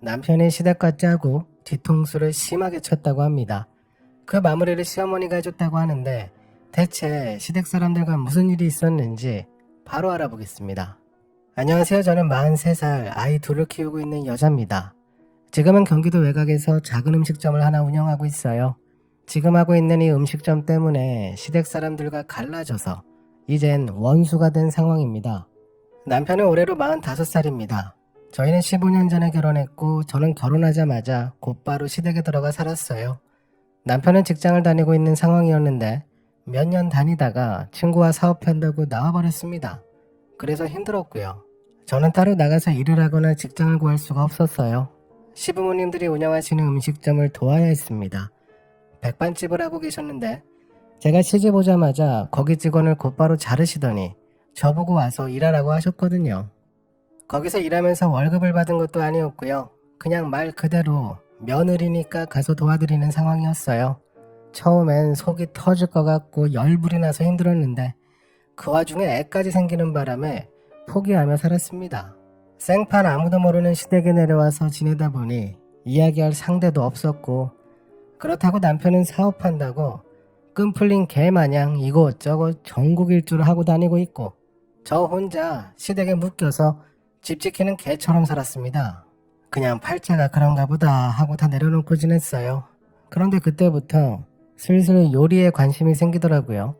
남편이 시댁과 짜고 뒤통수를 심하게 쳤다고 합니다. 그 마무리를 시어머니가 해줬다고 하는데 대체 시댁 사람들과 무슨 일이 있었는지 바로 알아보겠습니다. 안녕하세요. 저는 43살 아이 둘을 키우고 있는 여자입니다. 지금은 경기도 외곽에서 작은 음식점을 하나 운영하고 있어요. 지금 하고 있는 이 음식점 때문에 시댁 사람들과 갈라져서 이젠 원수가 된 상황입니다. 남편은 올해로 45살입니다. 저희는 15년 전에 결혼했고 저는 결혼하자마자 곧바로 시댁에 들어가 살았어요. 남편은 직장을 다니고 있는 상황이었는데 몇 년 다니다가 친구와 사업한다고 나와버렸습니다. 그래서 힘들었고요. 저는 따로 나가서 일을 하거나 직장을 구할 수가 없었어요. 시부모님들이 운영하시는 음식점을 도와야 했습니다. 백반집을 하고 계셨는데 제가 시집 오자마자 거기 직원을 곧바로 자르시더니 저보고 와서 일하라고 하셨거든요. 거기서 일하면서 월급을 받은 것도 아니었고요. 그냥 말 그대로 며느리니까 가서 도와드리는 상황이었어요. 처음엔 속이 터질 것 같고 열불이 나서 힘들었는데 그 와중에 애까지 생기는 바람에 포기하며 살았습니다. 생판 아무도 모르는 시댁에 내려와서 지내다 보니 이야기할 상대도 없었고 그렇다고 남편은 사업한다고 끈 풀린 개 마냥 이곳저곳 전국 일주를 하고 다니고 있고 저 혼자 시댁에 묶여서 집 지키는 개처럼 살았습니다. 그냥 팔자가 그런가 보다 하고 다 내려놓고 지냈어요. 그런데 그때부터 슬슬 요리에 관심이 생기더라고요.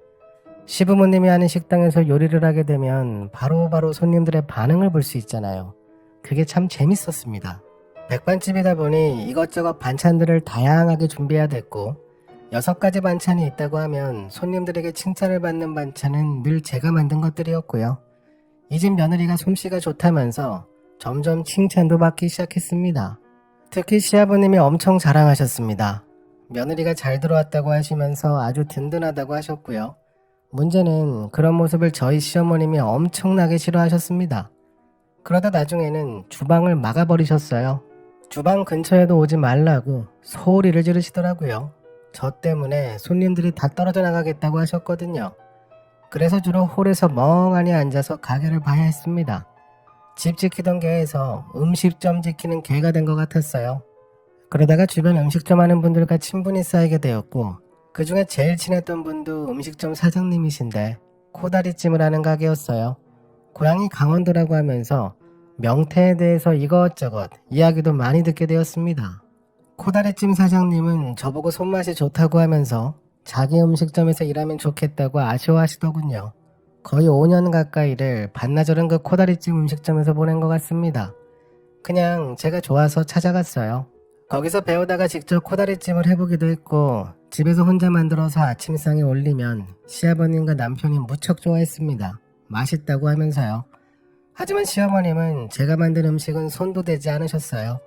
시부모님이 하는 식당에서 요리를 하게 되면 바로 바로 손님들의 반응을 볼 수 있잖아요. 그게 참 재밌었습니다. 백반집이다 보니 이것저것 반찬들을 다양하게 준비해야 됐고 여섯 가지 반찬이 있다고 하면 손님들에게 칭찬을 받는 반찬은 늘 제가 만든 것들이었고요. 이 집 며느리가 솜씨가 좋다면서 점점 칭찬도 받기 시작했습니다. 특히 시아버님이 엄청 자랑하셨습니다. 며느리가 잘 들어왔다고 하시면서 아주 든든하다고 하셨고요. 문제는 그런 모습을 저희 시어머님이 엄청나게 싫어하셨습니다. 그러다 나중에는 주방을 막아버리셨어요. 주방 근처에도 오지 말라고 소리를 지르시더라고요. 저 때문에 손님들이 다 떨어져 나가겠다고 하셨거든요. 그래서 주로 홀에서 멍하니 앉아서 가게를 봐야 했습니다. 집 지키던 개에서 음식점 지키는 개가 된 것 같았어요. 그러다가 주변 음식점 하는 분들과 친분이 쌓이게 되었고 그 중에 제일 친했던 분도 음식점 사장님이신데 코다리찜을 하는 가게였어요. 고향이 강원도라고 하면서 명태에 대해서 이것저것 이야기도 많이 듣게 되었습니다. 코다리찜 사장님은 저보고 손맛이 좋다고 하면서 자기 음식점에서 일하면 좋겠다고 아쉬워하시더군요. 거의 5년 가까이를 반나절은 그 코다리찜 음식점에서 보낸 것 같습니다. 그냥 제가 좋아서 찾아갔어요. 거기서 배우다가 직접 코다리찜을 해보기도 했고 집에서 혼자 만들어서 아침상에 올리면 시아버님과 남편이 무척 좋아했습니다. 맛있다고 하면서요. 하지만 시어머님은 제가 만든 음식은 손도 대지 않으셨어요.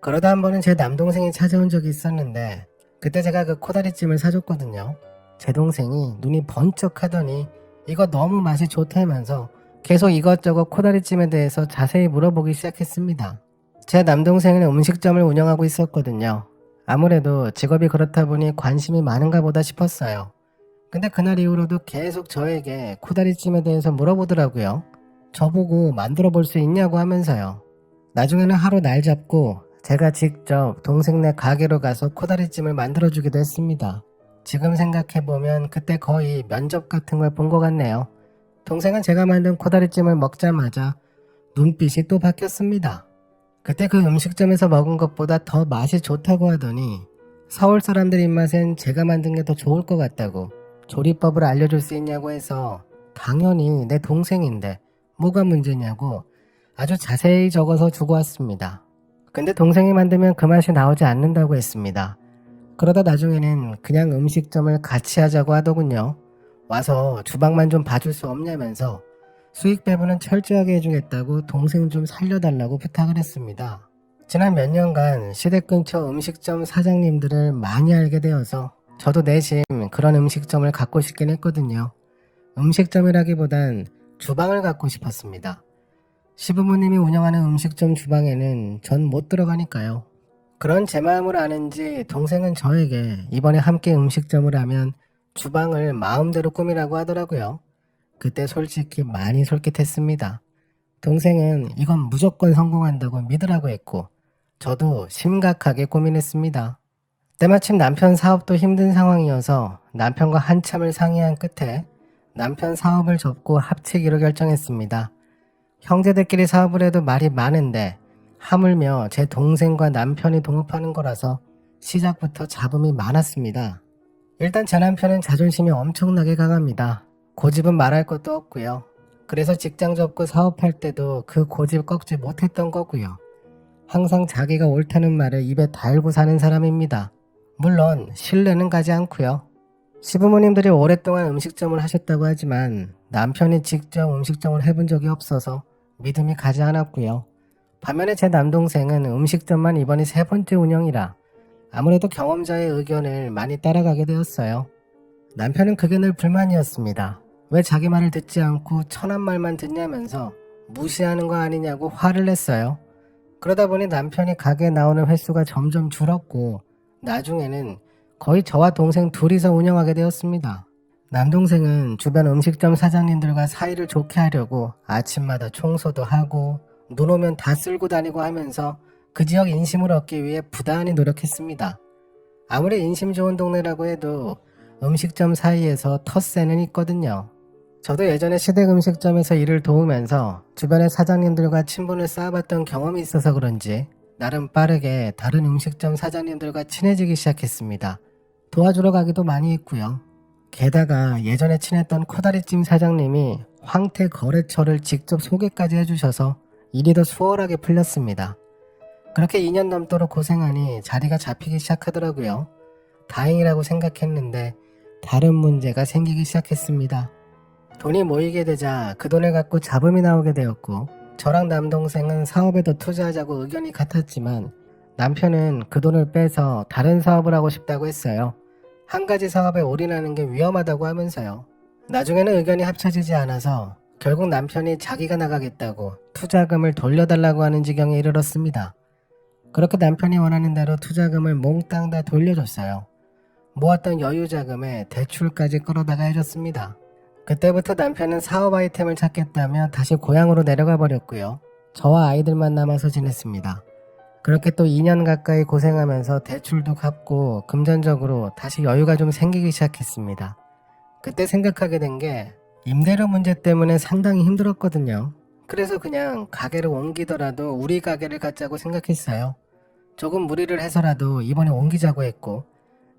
그러다 한 번은 제 남동생이 찾아온 적이 있었는데 그때 제가 그 코다리찜을 사줬거든요. 제 동생이 눈이 번쩍 하더니 이거 너무 맛이 좋다면서 계속 이것저것 코다리찜에 대해서 자세히 물어보기 시작했습니다. 제 남동생은 음식점을 운영하고 있었거든요. 아무래도 직업이 그렇다 보니 관심이 많은가 보다 싶었어요. 근데 그날 이후로도 계속 저에게 코다리찜에 대해서 물어보더라고요. 저보고 만들어 볼 수 있냐고 하면서요. 나중에는 하루 날 잡고 제가 직접 동생네 가게로 가서 코다리찜을 만들어 주기도 했습니다. 지금 생각해보면 그때 거의 면접 같은 걸 본 것 같네요. 동생은 제가 만든 코다리찜을 먹자마자 눈빛이 또 바뀌었습니다. 그때 그 음식점에서 먹은 것보다 더 맛이 좋다고 하더니 서울 사람들 입맛엔 제가 만든 게 더 좋을 것 같다고 조리법을 알려줄 수 있냐고 해서 당연히 내 동생인데 뭐가 문제냐고 아주 자세히 적어서 주고 왔습니다. 근데 동생이 만들면 그 맛이 나오지 않는다고 했습니다. 그러다 나중에는 그냥 음식점을 같이 하자고 하더군요. 와서 주방만 좀 봐줄 수 없냐면서 수익 배분은 철저하게 해주겠다고 동생 좀 살려달라고 부탁을 했습니다. 지난 몇 년간 시댁 근처 음식점 사장님들을 많이 알게 되어서 저도 내심 그런 음식점을 갖고 싶긴 했거든요. 음식점이라기보단 주방을 갖고 싶었습니다. 시부모님이 운영하는 음식점 주방에는 전 못 들어가니까요. 그런 제 마음을 아는지 동생은 저에게 이번에 함께 음식점을 하면 주방을 마음대로 꾸미라고 하더라고요. 그때 솔직히 많이 솔깃했습니다. 동생은 이건 무조건 성공한다고 믿으라고 했고 저도 심각하게 고민했습니다. 때마침 남편 사업도 힘든 상황이어서 남편과 한참을 상의한 끝에 남편 사업을 접고 합치기로 결정했습니다. 형제들끼리 사업을 해도 말이 많은데 하물며 제 동생과 남편이 동업하는 거라서 시작부터 잡음이 많았습니다. 일단 제 남편은 자존심이 엄청나게 강합니다. 고집은 말할 것도 없고요. 그래서 직장 접고 사업할 때도 그 고집 꺾지 못했던 거고요. 항상 자기가 옳다는 말을 입에 달고 사는 사람입니다. 물론 신뢰는 가지 않고요. 시부모님들이 오랫동안 음식점을 하셨다고 하지만 남편이 직접 음식점을 해본 적이 없어서 믿음이 가지 않았고요. 반면에 제 남동생은 음식점만 이번이 세 번째 운영이라 아무래도 경험자의 의견을 많이 따라가게 되었어요. 남편은 그게 늘 불만이었습니다. 왜 자기 말을 듣지 않고 천한 말만 듣냐면서 무시하는 거 아니냐고 화를 냈어요. 그러다 보니 남편이 가게에 나오는 횟수가 점점 줄었고 나중에는 거의 저와 동생 둘이서 운영하게 되었습니다. 남동생은 주변 음식점 사장님들과 사이를 좋게 하려고 아침마다 청소도 하고 눈 오면 다 쓸고 다니고 하면서 그 지역 인심을 얻기 위해 부단히 노력했습니다. 아무리 인심 좋은 동네라고 해도 음식점 사이에서 텃세는 있거든요. 저도 예전에 시댁 음식점에서 일을 도우면서 주변의 사장님들과 친분을 쌓아봤던 경험이 있어서 그런지 나름 빠르게 다른 음식점 사장님들과 친해지기 시작했습니다. 도와주러 가기도 많이 했고요. 게다가 예전에 친했던 코다리찜 사장님이 황태 거래처를 직접 소개까지 해주셔서 일이 더 수월하게 풀렸습니다. 그렇게 2년 넘도록 고생하니 자리가 잡히기 시작하더라고요. 다행이라고 생각했는데 다른 문제가 생기기 시작했습니다. 돈이 모이게 되자 그 돈을 갖고 잡음이 나오게 되었고 저랑 남동생은 사업에 더 투자하자고 의견이 같았지만 남편은 그 돈을 빼서 다른 사업을 하고 싶다고 했어요. 한 가지 사업에 올인하는 게 위험하다고 하면서요. 나중에는 의견이 합쳐지지 않아서 결국 남편이 자기가 나가겠다고 투자금을 돌려달라고 하는 지경에 이르렀습니다. 그렇게 남편이 원하는 대로 투자금을 몽땅 다 돌려줬어요. 모았던 여유 자금에 대출까지 끌어다가 해줬습니다. 그때부터 남편은 사업 아이템을 찾겠다며 다시 고향으로 내려가 버렸고요. 저와 아이들만 남아서 지냈습니다. 그렇게 또 2년 가까이 고생하면서 대출도 갚고 금전적으로 다시 여유가 좀 생기기 시작했습니다. 그때 생각하게 된 게 임대료 문제 때문에 상당히 힘들었거든요. 그래서 그냥 가게를 옮기더라도 우리 가게를 갖자고 생각했어요. 조금 무리를 해서라도 이번에 옮기자고 했고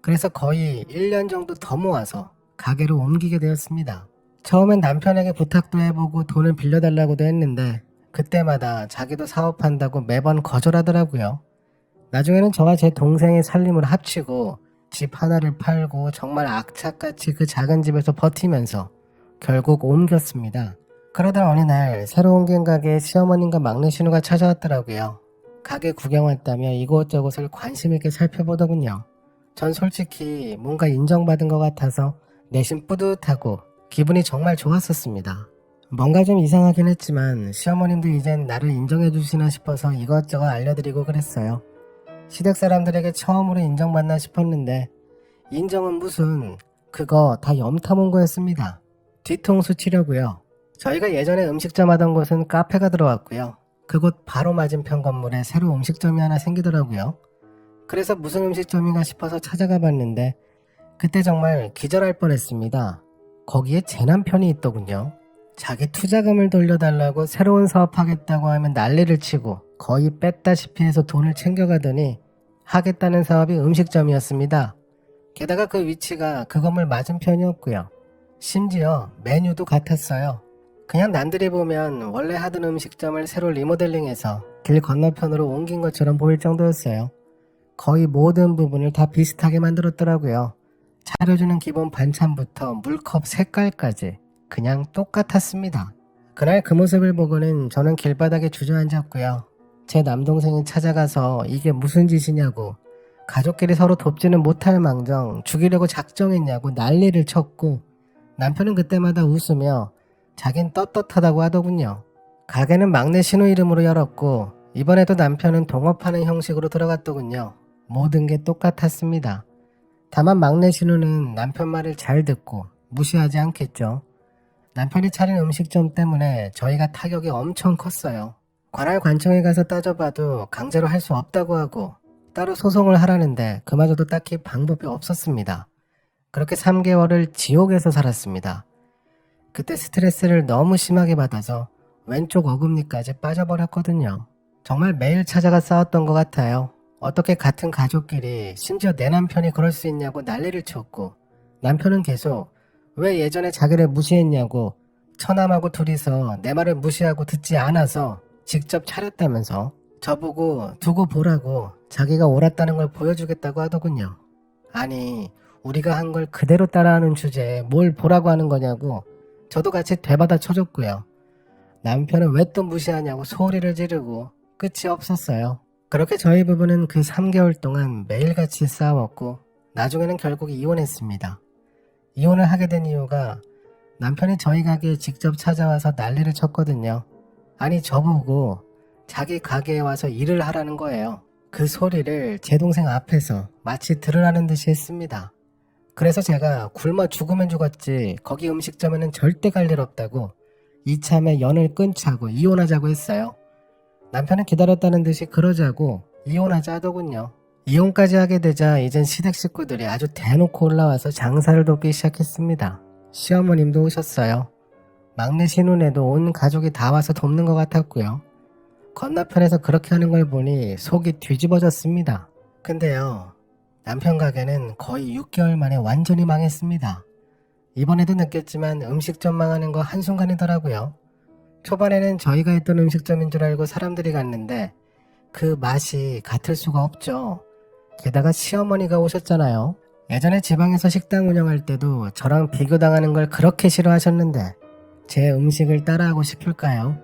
그래서 거의 1년 정도 더 모아서 가게로 옮기게 되었습니다. 처음엔 남편에게 부탁도 해보고 돈을 빌려달라고도 했는데 그때마다 자기도 사업한다고 매번 거절하더라고요. 나중에는 저와 제 동생의 살림을 합치고 집 하나를 팔고 정말 악착같이 그 작은 집에서 버티면서 결국 옮겼습니다. 그러다 어느 날 새로 옮긴 가게에 시어머님과 막내 신우가 찾아왔더라고요. 가게 구경 왔다며 이곳저곳을 관심 있게 살펴보더군요. 전 솔직히 뭔가 인정받은 것 같아서 내심 뿌듯하고 기분이 정말 좋았었습니다. 뭔가 좀 이상하긴 했지만 시어머님도 이젠 나를 인정해 주시나 싶어서 이것저것 알려드리고 그랬어요. 시댁 사람들에게 처음으로 인정받나 싶었는데 인정은 무슨 그거 다 염탐 온 거였습니다. 뒤통수 치려고요. 저희가 예전에 음식점 하던 곳은 카페가 들어왔고요. 그곳 바로 맞은편 건물에 새로 음식점이 하나 생기더라고요. 그래서 무슨 음식점인가 싶어서 찾아가 봤는데 그때 정말 기절할 뻔했습니다. 거기에 제 남편이 있더군요. 자기 투자금을 돌려달라고 새로운 사업하겠다고 하면 난리를 치고 거의 뺐다시피 해서 돈을 챙겨가더니 하겠다는 사업이 음식점이었습니다. 게다가 그 위치가 그 건물 맞은편이었고요. 심지어 메뉴도 같았어요. 그냥 남들이 보면 원래 하던 음식점을 새로 리모델링해서 길 건너편으로 옮긴 것처럼 보일 정도였어요. 거의 모든 부분을 다 비슷하게 만들었더라고요. 차려주는 기본 반찬부터 물컵 색깔까지 그냥 똑같았습니다. 그날 그 모습을 보고는 저는 길바닥에 주저앉았고요. 제 남동생이 찾아가서 이게 무슨 짓이냐고 가족끼리 서로 돕지는 못할 망정 죽이려고 작정했냐고 난리를 쳤고 남편은 그때마다 웃으며 자긴 떳떳하다고 하더군요. 가게는 막내 신우 이름으로 열었고 이번에도 남편은 동업하는 형식으로 들어갔더군요. 모든 게 똑같았습니다. 다만 막내 신우는 남편 말을 잘 듣고 무시하지 않겠죠. 남편이 차린 음식점 때문에 저희가 타격이 엄청 컸어요. 관할 관청에 가서 따져봐도 강제로 할 수 없다고 하고 따로 소송을 하라는데 그마저도 딱히 방법이 없었습니다. 그렇게 3개월을 지옥에서 살았습니다. 그때 스트레스를 너무 심하게 받아서 왼쪽 어금니까지 빠져버렸거든요. 정말 매일 찾아가 싸웠던 것 같아요. 어떻게 같은 가족끼리 심지어 내 남편이 그럴 수 있냐고 난리를 쳤고 남편은 계속 왜 예전에 자기를 무시했냐고 처남하고 둘이서 내 말을 무시하고 듣지 않아서 직접 차렸다면서 저보고 두고 보라고 자기가 옳았다는 걸 보여주겠다고 하더군요. 아니 우리가 한 걸 그대로 따라하는 주제에 뭘 보라고 하는 거냐고 저도 같이 되받아 쳐줬고요. 남편은 왜 또 무시하냐고 소리를 지르고 끝이 없었어요. 그렇게 저희 부부는 그 3개월 동안 매일같이 싸웠고 나중에는 결국 이혼했습니다. 이혼을 하게 된 이유가 남편이 저희 가게에 직접 찾아와서 난리를 쳤거든요. 아니 저보고 자기 가게에 와서 일을 하라는 거예요. 그 소리를 제 동생 앞에서 마치 들으라는 듯이 했습니다. 그래서 제가 굶어 죽으면 죽었지 거기 음식점에는 절대 갈 일 없다고 이참에 연을 끊자고 이혼하자고 했어요. 남편은 기다렸다는 듯이 그러자고 이혼하자 하더군요. 이혼까지 하게 되자 이젠 시댁 식구들이 아주 대놓고 올라와서 장사를 돕기 시작했습니다. 시어머님도 오셨어요. 막내 신혼에도 온 가족이 다 와서 돕는 것 같았고요. 건너편에서 그렇게 하는 걸 보니 속이 뒤집어졌습니다. 근데요, 남편 가게는 거의 6개월 만에 완전히 망했습니다. 이번에도 느꼈지만 음식점 망하는 거 한순간이더라고요. 초반에는 저희가 했던 음식점인 줄 알고 사람들이 갔는데 그 맛이 같을 수가 없죠. 게다가 시어머니가 오셨잖아요. 예전에 지방에서 식당 운영할 때도 저랑 비교당하는 걸 그렇게 싫어하셨는데 제 음식을 따라하고 싶을까요?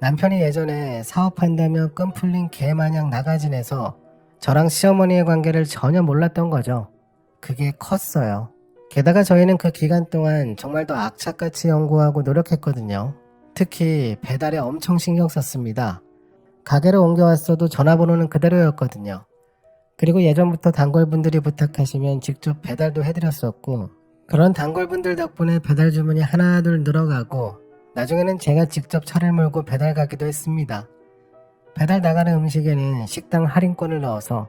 남편이 예전에 사업한다며 끈 풀린 개 마냥 나가진해서 저랑 시어머니의 관계를 전혀 몰랐던 거죠. 그게 컸어요. 게다가 저희는 그 기간 동안 정말 더 악착같이 연구하고 노력했거든요. 특히 배달에 엄청 신경 썼습니다. 가게를 옮겨왔어도 전화번호는 그대로였거든요. 그리고 예전부터 단골분들이 부탁하시면 직접 배달도 해드렸었고 그런 단골분들 덕분에 배달 주문이 하나둘 늘어가고 나중에는 제가 직접 차를 몰고 배달 가기도 했습니다. 배달 나가는 음식에는 식당 할인권을 넣어서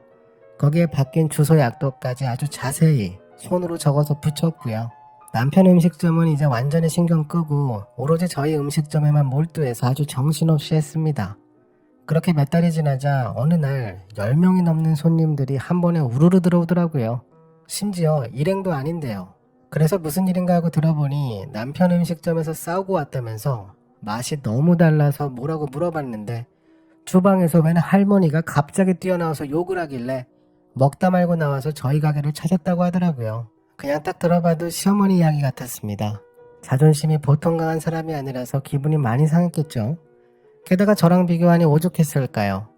거기에 바뀐 주소 약도까지 아주 자세히 손으로 적어서 붙였고요. 남편 음식점은 이제 완전히 신경 끄고 오로지 저희 음식점에만 몰두해서 아주 정신없이 했습니다. 그렇게 몇 달이 지나자 어느 날 10명이 넘는 손님들이 한 번에 우르르 들어오더라고요. 심지어 일행도 아닌데요. 그래서 무슨 일인가 하고 들어보니 남편 음식점에서 싸우고 왔다면서 맛이 너무 달라서 뭐라고 물어봤는데 주방에서 웬 할머니가 갑자기 뛰어나와서 욕을 하길래 먹다 말고 나와서 저희 가게를 찾았다고 하더라고요. 그냥 딱 들어봐도 시어머니 이야기 같았습니다. 자존심이 보통 강한 사람이 아니라서 기분이 많이 상했겠죠. 게다가 저랑 비교하니 오죽했을까요?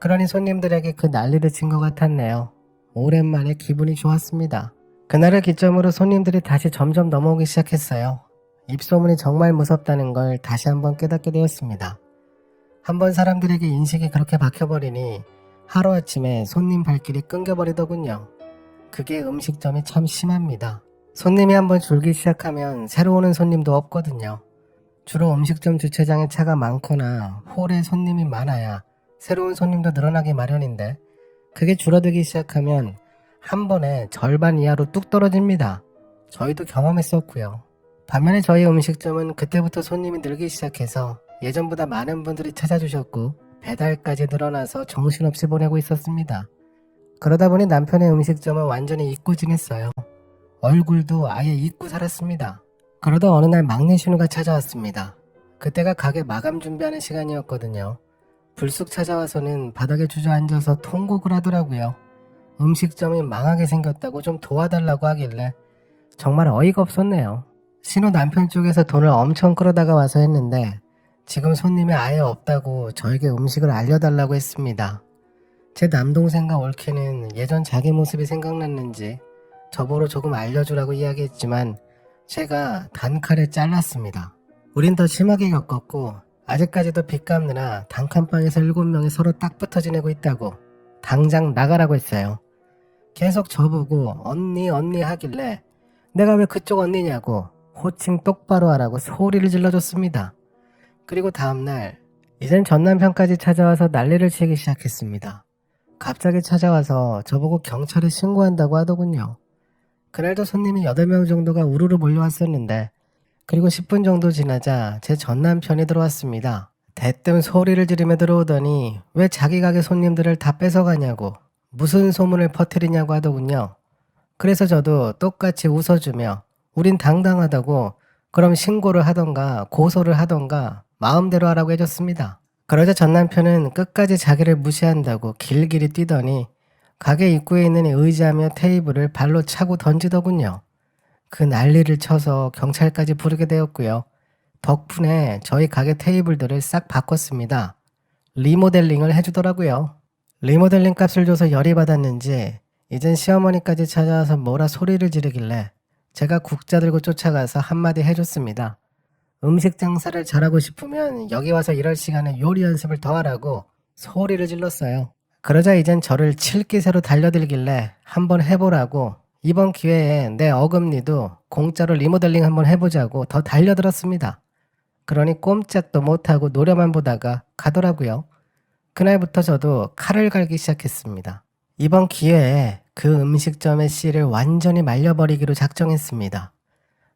그러니 손님들에게 그 난리를 친 것 같았네요. 오랜만에 기분이 좋았습니다. 그날을 기점으로 손님들이 다시 점점 넘어오기 시작했어요. 입소문이 정말 무섭다는 걸 다시 한번 깨닫게 되었습니다. 한번 사람들에게 인식이 그렇게 박혀버리니 하루아침에 손님 발길이 끊겨버리더군요. 그게 음식점이 참 심합니다. 손님이 한번 줄기 시작하면 새로 오는 손님도 없거든요. 주로 음식점 주차장에 차가 많거나 홀에 손님이 많아야 새로운 손님도 늘어나기 마련인데 그게 줄어들기 시작하면 한 번에 절반 이하로 뚝 떨어집니다. 저희도 경험했었고요. 반면에 저희 음식점은 그때부터 손님이 늘기 시작해서 예전보다 많은 분들이 찾아주셨고 배달까지 늘어나서 정신없이 보내고 있었습니다. 그러다 보니 남편의 음식점은 완전히 잊고 지냈어요. 얼굴도 아예 잊고 살았습니다. 그러다 어느 날 막내 신우가 찾아왔습니다. 그때가 가게 마감 준비하는 시간이었거든요. 불쑥 찾아와서는 바닥에 주저앉아서 통곡을 하더라고요. 음식점이 망하게 생겼다고 좀 도와달라고 하길래 정말 어이가 없었네요. 신우 남편 쪽에서 돈을 엄청 끌어다가 와서 했는데 지금 손님이 아예 없다고 저에게 음식을 알려달라고 했습니다. 제 남동생과 올케는 예전 자기 모습이 생각났는지 저보러 조금 알려주라고 이야기했지만 제가 단칼에 잘랐습니다. 우린 더 심하게 겪었고 아직까지도 빚 갚느라 단칸방에서 7명이 서로 딱 붙어 지내고 있다고 당장 나가라고 했어요. 계속 저보고 언니 언니 하길래 내가 왜 그쪽 언니냐고 호칭 똑바로 하라고 소리를 질러줬습니다. 그리고 다음날 이젠 전 남편까지 찾아와서 난리를 치기 시작했습니다. 갑자기 찾아와서 저보고 경찰에 신고한다고 하더군요. 그날도 손님이 8명 정도가 우르르 몰려왔었는데 그리고 10분 정도 지나자 제 전 남편이 들어왔습니다. 대뜸 소리를 지르며 들어오더니 왜 자기 가게 손님들을 다 뺏어가냐고 무슨 소문을 퍼뜨리냐고 하더군요. 그래서 저도 똑같이 웃어주며 우린 당당하다고 그럼 신고를 하던가 고소를 하던가 마음대로 하라고 해줬습니다. 그러자 전 남편은 끝까지 자기를 무시한다고 길길이 뛰더니 가게 입구에 있는 의자며 테이블을 발로 차고 던지더군요. 그 난리를 쳐서 경찰까지 부르게 되었고요. 덕분에 저희 가게 테이블들을 싹 바꿨습니다. 리모델링을 해주더라고요. 리모델링 값을 줘서 열이 받았는지 이젠 시어머니까지 찾아와서 뭐라 소리를 지르길래 제가 국자 들고 쫓아가서 한마디 해줬습니다. 음식 장사를 잘하고 싶으면 여기 와서 이럴 시간에 요리 연습을 더 하라고 소리를 질렀어요. 그러자 이젠 저를 칠 기세로 달려들길래 한번 해보라고 이번 기회에 내 어금니도 공짜로 리모델링 한번 해보자고 더 달려들었습니다. 그러니 꼼짝도 못하고 노려만 보다가 가더라고요. 그날부터 저도 칼을 갈기 시작했습니다. 이번 기회에 그 음식점의 씨를 완전히 말려버리기로 작정했습니다.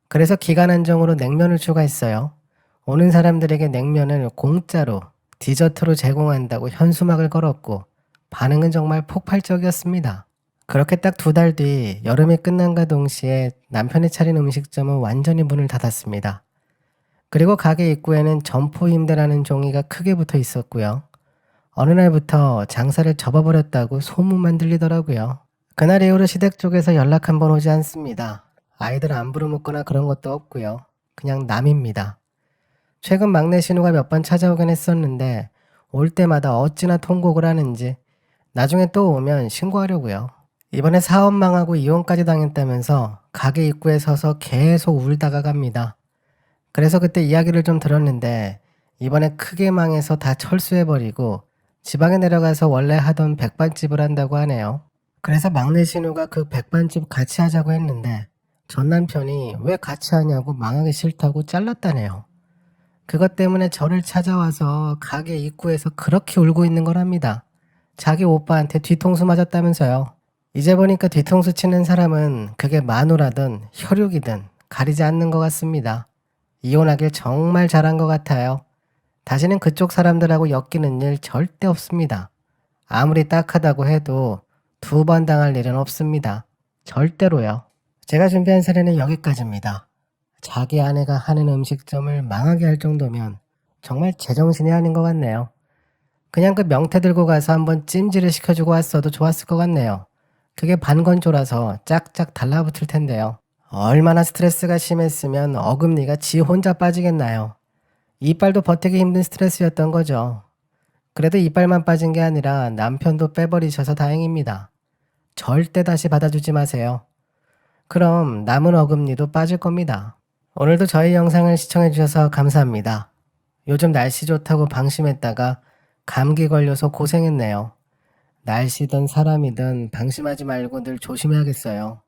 그래서 기간 한정으로 냉면을 추가했어요. 오는 사람들에게 냉면을 공짜로 디저트로 제공한다고 현수막을 걸었고 반응은 정말 폭발적이었습니다. 그렇게 딱 두 달 뒤 여름이 끝난과 동시에 남편이 차린 음식점은 완전히 문을 닫았습니다. 그리고 가게 입구에는 점포 임대라는 종이가 크게 붙어 있었고요. 어느 날부터 장사를 접어버렸다고 소문만 들리더라고요. 그날 이후로 시댁 쪽에서 연락 한 번 오지 않습니다. 아이들 안 부르묻거나 그런 것도 없고요. 그냥 남입니다. 최근 막내 신우가 몇 번 찾아오긴 했었는데 올 때마다 어찌나 통곡을 하는지 나중에 또 오면 신고하려고요. 이번에 사업 망하고 이혼까지 당했다면서 가게 입구에 서서 계속 울다가 갑니다. 그래서 그때 이야기를 좀 들었는데 이번에 크게 망해서 다 철수해버리고 지방에 내려가서 원래 하던 백반집을 한다고 하네요. 그래서 막내 신우가 그 백반집 같이 하자고 했는데 전 남편이 왜 같이 하냐고 망하기 싫다고 잘랐다네요. 그것 때문에 저를 찾아와서 가게 입구에서 그렇게 울고 있는 거랍니다. 자기 오빠한테 뒤통수 맞았다면서요. 이제 보니까 뒤통수 치는 사람은 그게 마누라든 혈육이든 가리지 않는 것 같습니다. 이혼하길 정말 잘한 것 같아요. 다시는 그쪽 사람들하고 엮이는 일 절대 없습니다. 아무리 딱하다고 해도 두 번 당할 일은 없습니다. 절대로요. 제가 준비한 사례는 여기까지입니다. 자기 아내가 하는 음식점을 망하게 할 정도면 정말 제정신이 아닌 것 같네요. 그냥 그 명태 들고 가서 한번 찜질을 시켜주고 왔어도 좋았을 것 같네요. 그게 반건조라서 짝짝 달라붙을 텐데요. 얼마나 스트레스가 심했으면 어금니가 지 혼자 빠지겠나요? 이빨도 버티기 힘든 스트레스였던 거죠. 그래도 이빨만 빠진 게 아니라 남편도 빼버리셔서 다행입니다. 절대 다시 받아주지 마세요. 그럼 남은 어금니도 빠질 겁니다. 오늘도 저희 영상을 시청해주셔서 감사합니다. 요즘 날씨 좋다고 방심했다가 감기 걸려서 고생했네요. 날씨든 사람이든 방심하지 말고 늘 조심해야겠어요.